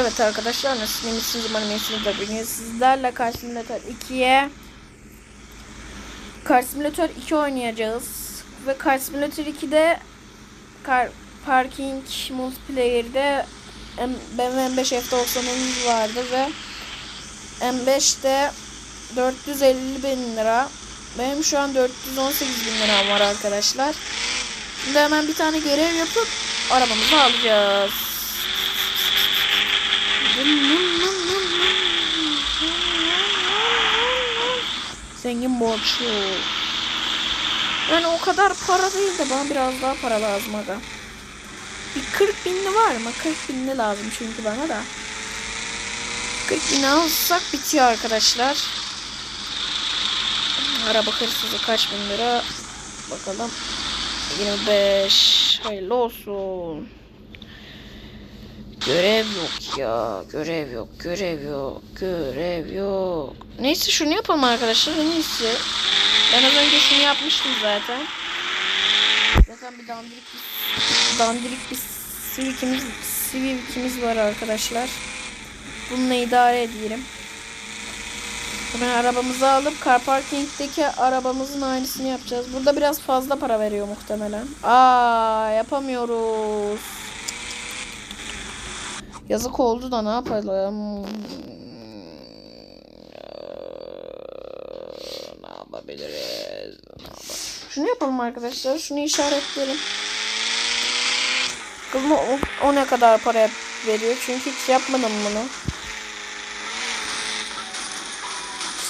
Evet arkadaşlar nasılsınız? İyisiniz umarım iyisinizdir. Bugün sizlerle Car Simulator 2'ye Car Simulator 2 oynayacağız. Ve Car Simulator 2'de Car Parking Multiplayer'de BMW M5 F90'ımız vardı ve M5'te 450 bin lira. Benim şu an 418 bin liram var arkadaşlar. Şimdi hemen bir tane görev yapıp arabamızı alacağız. Zengin borçlu. Yani o kadar para değil de bana biraz daha para lazım aga. Bir 40 binli var mı? 40 binli lazım çünkü bana da. 40 bin alsak bitiyor arkadaşlar. Araba hırsızı kaç bin lira? Bakalım. 25. Hayırlı olsun. Görev yok ya. Görev yok. Görev yok. Görev yok. Neyse şunu yapalım arkadaşlar. En iyisi. Ben az önce şunu yapmıştım zaten. Zaten bir dandirik bir, dandirik bir sivikimiz, sivikimiz var arkadaşlar. Bununla idare edelim. Hemen arabamızı alıp car parking'deki arabamızın aynısını yapacağız. Burada biraz fazla para veriyor muhtemelen. Aa yapamıyoruz. Yazık oldu da ne yapalım? Ne yapabiliriz? Ne yapa- Şunu yapalım arkadaşlar. Şunu işaretleyelim. Bakalım o, o ne kadar para veriyor. Çünkü hiç yapmadım bunu.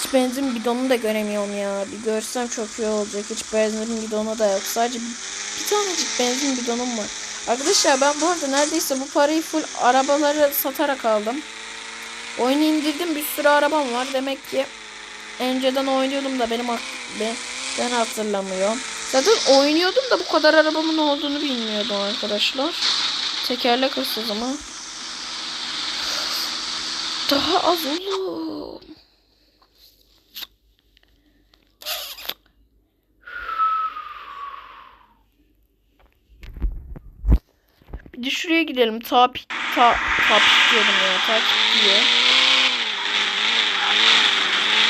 Hiç benzin bidonu da göremiyorum ya. Bir görsem çok iyi olacak. Hiç benzin bidonu da yok. Sadece bir, bir tanecik benzin bidonum var. Arkadaşlar ben bu arada neredeyse bu parayı full arabaları satarak aldım. Oyunu indirdim bir sürü arabam var. Demek ki önceden oynuyordum da benim ben, ben hatırlamıyorum. Zaten oynuyordum da bu kadar arabamın olduğunu bilmiyordum arkadaşlar. Tekerlek hırsızı mı? Daha az oğlum. Bir şuraya gidelim. Tapik, ta, tapik diyorum ya. Takip diye.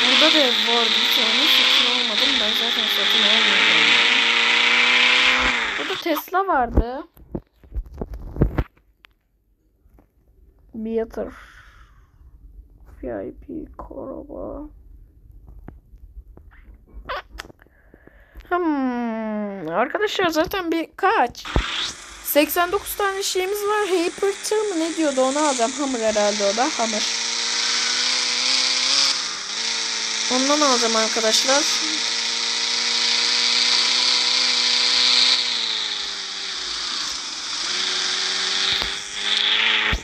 Burada da vardı bir tane. Satın almadım. Ben zaten satın almadım. Burada Tesla vardı. Bir yatır. VIP araba. Hmm, arkadaşlar zaten bir kaç? 89 tane şeyimiz var. Hypertır mı ne diyordu onu alacağım. Hammer herhalde o da. Hammer. Ondan alacağım arkadaşlar.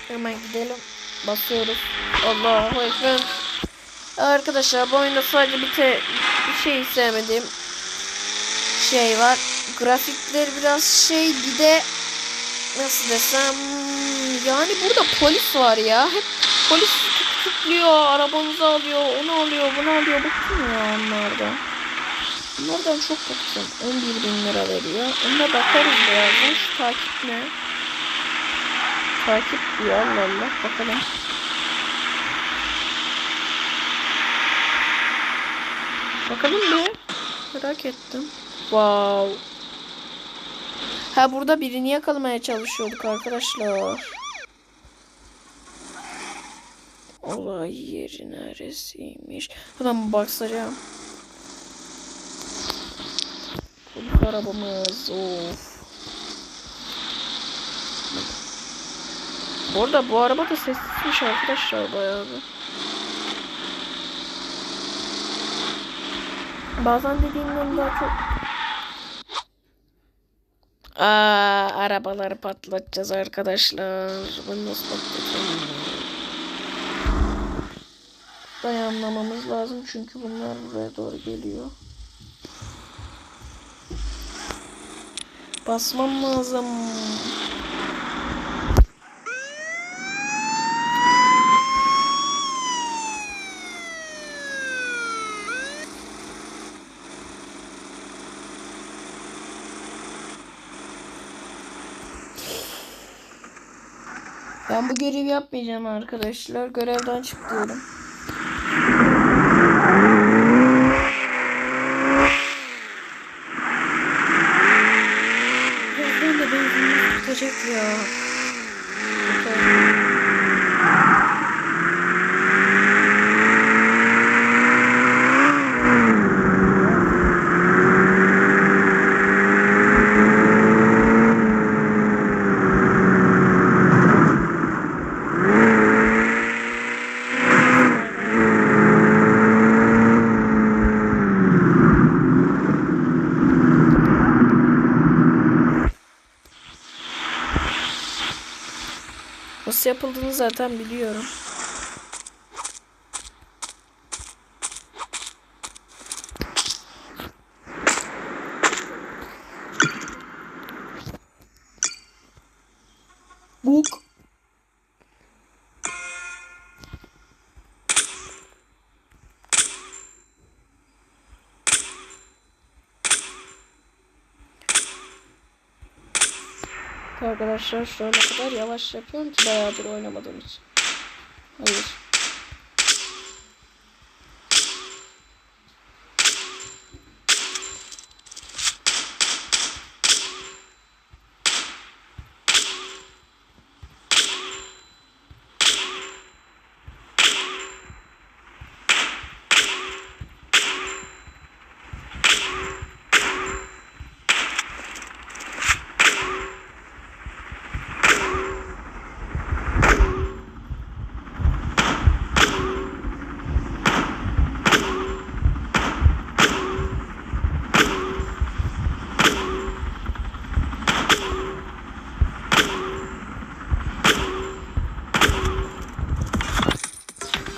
Hemen gidelim. Basıyoruz. Allahu Ekber. Arkadaşlar bu oyunda sadece bir, te, bir şey sevmediğim şey var. Grafikleri biraz şey bir de nasıl desem yani burada polis var ya. Hep polis tutukluyor, arabanızı alıyor, onu alıyor, bunu alıyor. Bıktım ya onlardan. Bunlardan çok bıktım. 11 bin lira veriyor. Ona bakarız birazdan. Şu takip ne? Takip diyor Allah Allah. Bakalım. Bakalım bir. Merak ettim. Wow. Ha burada birini yakalamaya çalışıyorduk arkadaşlar. Olay yeri neresiymiş? Hemen bakacağım. Polis arabamız. Of. Bu arada bu araba da sessizmiş arkadaşlar bayağı bir. Bazen dediğimden daha çok Aa, arabaları patlatacağız arkadaşlar. Bunu nasıl patlatacağım? Dayanmamamız lazım çünkü bunlar buraya doğru geliyor. Basmam lazım. Bu görevi yapmayacağım arkadaşlar. Görevden çıkıyorum. Birazdan da benzinlik tutacak ya. Nasıl yapıldığını zaten biliyorum. Arkadaşlar şu ana kadar yavaş yapıyorum ki bayağıdır oynamadığım için. Hayır.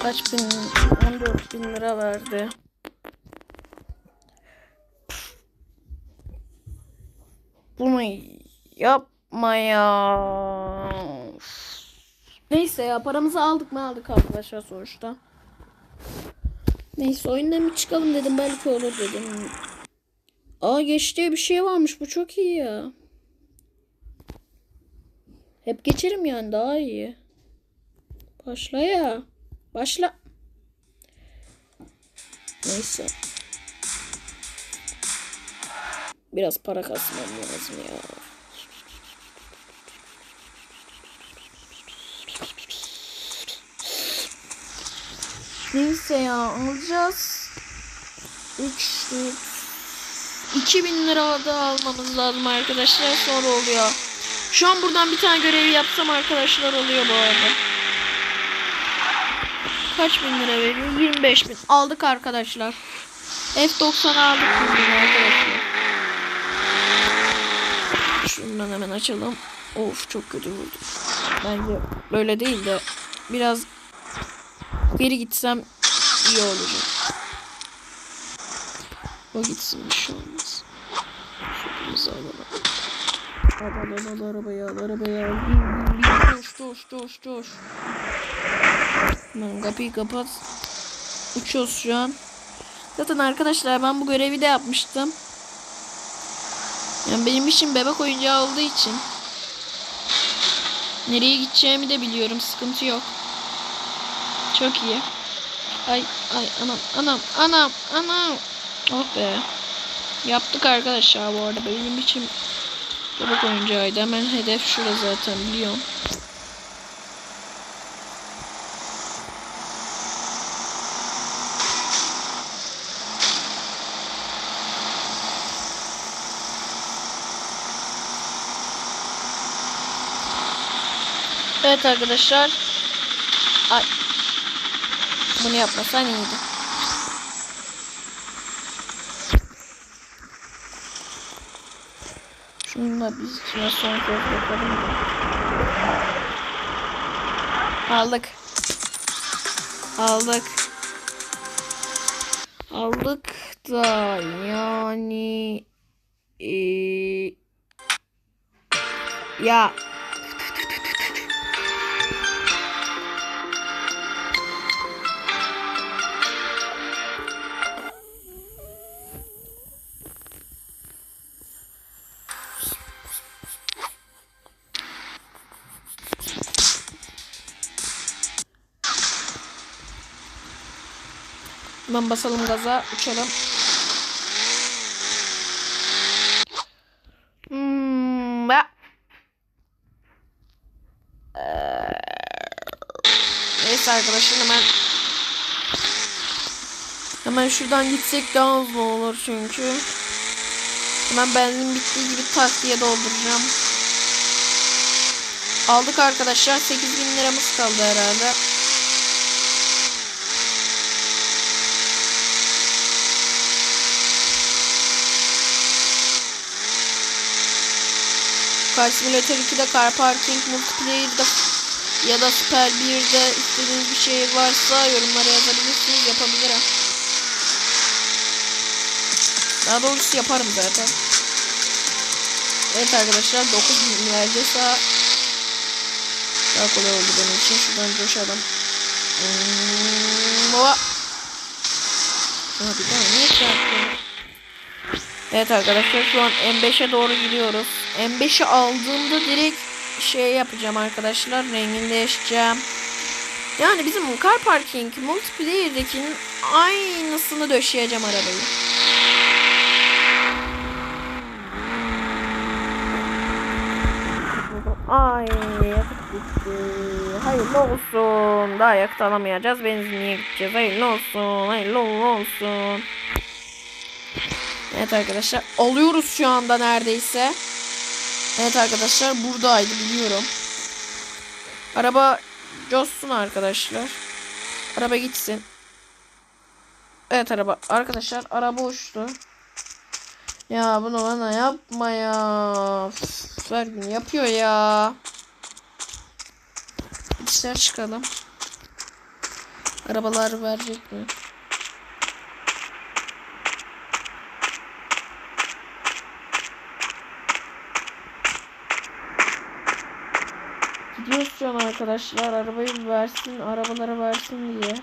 Kaç bin? 14 bin lira verdi. Bunu yapma ya. Neyse ya paramızı aldık mı aldık arkadaşlar sonuçta. Neyse oyundan bir çıkalım dedim belki olur dedim. Aa geç bir şey varmış bu çok iyi ya. Hep geçerim yani daha iyi. Başla ya. Başla. Neyse. Biraz para kasmam lazım ya. Neyse ya alacağız. 3 2000 lira da almamız lazım arkadaşlar sonra oluyor. Şu an buradan bir tane görevi yapsam arkadaşlar oluyor bu arada. Kaç bin lira veriyor? 25 bin. Aldık arkadaşlar. F90 aldık arkadaşlar. Şundan hemen açalım. Of çok kötü vurdu. Bence böyle değil de biraz geri gitsem iyi olacak. O gitsin bir şey olmaz. Şuramızı alalım. Al al al arabayı al arabayı al. Bin, bin, bin. Coş coş coş coş. Hemen kapıyı kapat. Uçuyoruz şu an. Zaten arkadaşlar ben bu görevi de yapmıştım. Yani benim için bebek oyuncağı olduğu için. Nereye gideceğimi de biliyorum. Sıkıntı yok. Çok iyi. Ay ay anam anam anam anam. Oh be. Yaptık arkadaşlar bu arada. Benim için bebek oyuncağıydı. Hemen hedef şurada zaten biliyorum. Evet arkadaşlar. Ay. Bunu yapmasan iyiydi. Şununla biz içine son kez bakalım. Aldık. Aldık. Aldık da yani eee ya Hemen basalım gaza uçalım. Hmm. Ee, Neyse arkadaşlar hemen Hemen şuradan gitsek daha hızlı olur çünkü. Hemen benzin bittiği gibi tak diye dolduracağım. Aldık arkadaşlar. 8000 liramız kaldı herhalde. Car Simulator 2'de Car Parking Multiplayer'da ya da Super 1'de istediğiniz bir şey varsa yorumlara yazabilirsiniz. Yapabilirim. Daha doğrusu yaparım zaten. Evet arkadaşlar 9000 neredeyse daha kolay oldu benim için. Şuradan coşalım. Hmm, baba. Abi daha niye çarptım? Evet arkadaşlar şu an M5'e doğru gidiyoruz. M5'i aldığımda direkt şey yapacağım arkadaşlar. Rengini değiştireceğim. Yani bizim car parking multiplayer'dekinin aynısını döşeyeceğim arabayı. Ay yakıt bitti. Hayırlı olsun. Daha yakıt alamayacağız. Benzinliğe gideceğiz. Hayırlı olsun. Hayırlı olsun. Evet arkadaşlar. Alıyoruz şu anda neredeyse. Evet arkadaşlar buradaydı biliyorum. Araba coşsun arkadaşlar. Araba gitsin. Evet araba. Arkadaşlar araba uçtu. Ya bunu bana yapma ya. Üf, her gün yapıyor ya. Dışarı çıkalım. Arabalar verecek mi? Gidiyoruz şu an arkadaşlar. Arabayı versin, arabalara versin diye.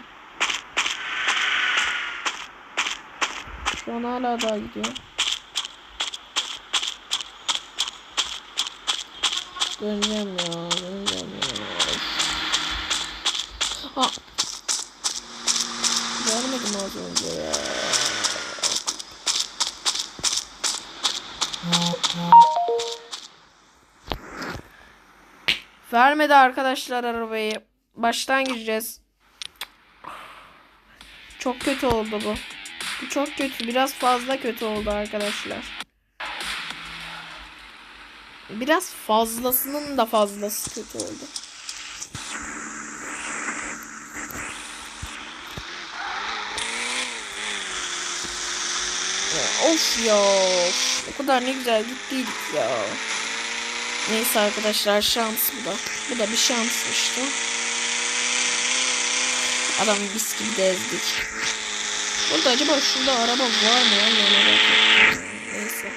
Şu an hala daha gidiyor. Döneceğim ya, döneceğim ya. Ha. Görmedim az önce ya. Vermedi arkadaşlar arabayı. Baştan gireceğiz. Çok kötü oldu bu. Bu çok kötü. Biraz fazla kötü oldu arkadaşlar. Biraz fazlasının da fazlası kötü oldu. Of ya. O kadar ne güzel gittiydik ya. Neyse arkadaşlar şans bu da. Bu da bir şansmıştı. Adam biz gibi de ezdik. Burada acaba şurada araba var mı? Ettim. Neyse.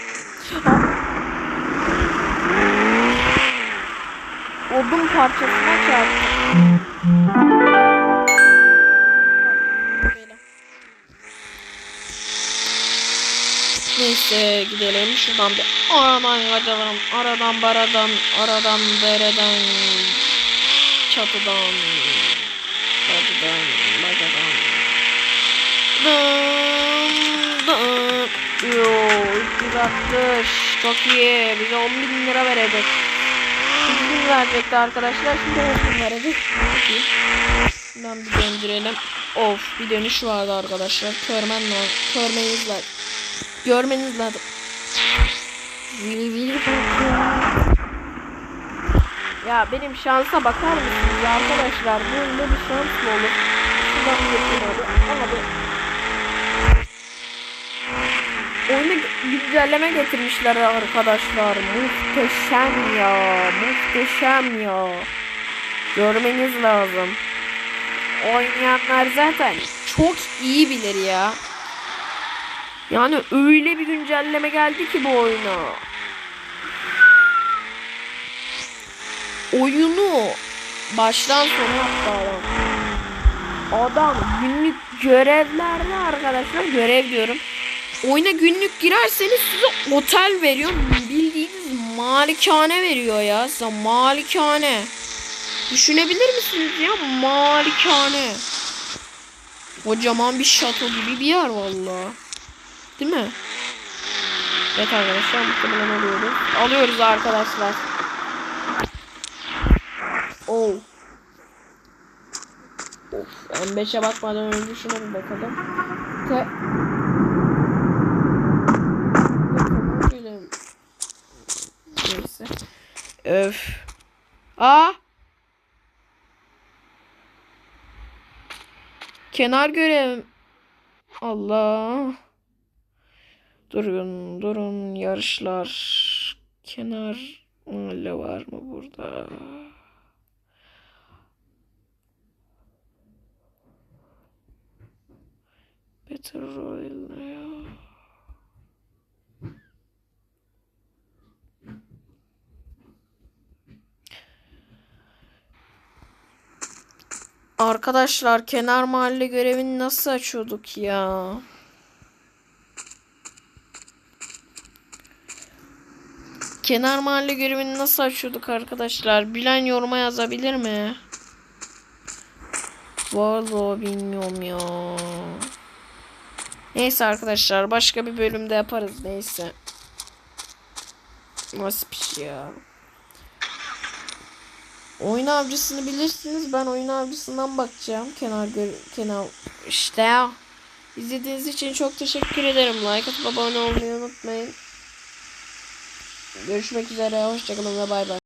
Odun parçasına çarptım. Neyse gidelim şuradan bir aradan kaçalım. Aradan baradan, aradan dereden, çatıdan, bacadan, bacadan. Dım, dım. Yo, 360. Çok iyi. Bize 10 bin lira verecek. 8 bin verecekti arkadaşlar. Şimdi 10 bin verecek. Şuradan bir döndürelim. Of bir dönüş vardı arkadaşlar. Körmen lazım. Körmeniz lazım. Görmeniz lazım. Ya benim şansa bakar mısınız arkadaşlar? Böyle bir şans mı olur? Şuradan yapayım abi. Oyuna güncelleme getirmişler arkadaşlar. Muhteşem ya. Muhteşem ya. Görmeniz lazım. Oynayanlar zaten çok iyi bilir ya. Yani öyle bir güncelleme geldi ki bu oyuna. Oyunu baştan sona yaptı adam. Günlük görevlerde arkadaşlar görev diyorum. Oyuna günlük girerseniz size otel veriyor. Bildiğiniz malikane veriyor ya size malikane. Düşünebilir misiniz ya malikane. Kocaman bir şato gibi bir yer valla. Değil mi? Evet arkadaşlar muhtemelen alıyoruz. Alıyoruz arkadaşlar. Oh. Of, M5'e bakmadan önce şuna bir bakalım. Te Bakalım. Neyse. Öf. Aa. Kenar görev. Allah. Durun, durun yarışlar. Kenar mahalle var mı burada? Battle Royale ne ya? Arkadaşlar kenar mahalle görevini nasıl açıyorduk ya? Kenar mahalle görevini nasıl açıyorduk arkadaşlar? Bilen yoruma yazabilir mi? Vallahi bilmiyorum ya. Neyse arkadaşlar başka bir bölümde yaparız neyse. Nasıl bir şey ya? Oyun avcısını bilirsiniz. Ben oyun avcısından bakacağım. Kenar gör kenar işte. İzlediğiniz için çok teşekkür ederim. Like atıp abone olmayı unutmayın. Görüşmek üzere. Hoşçakalın ve bay bay.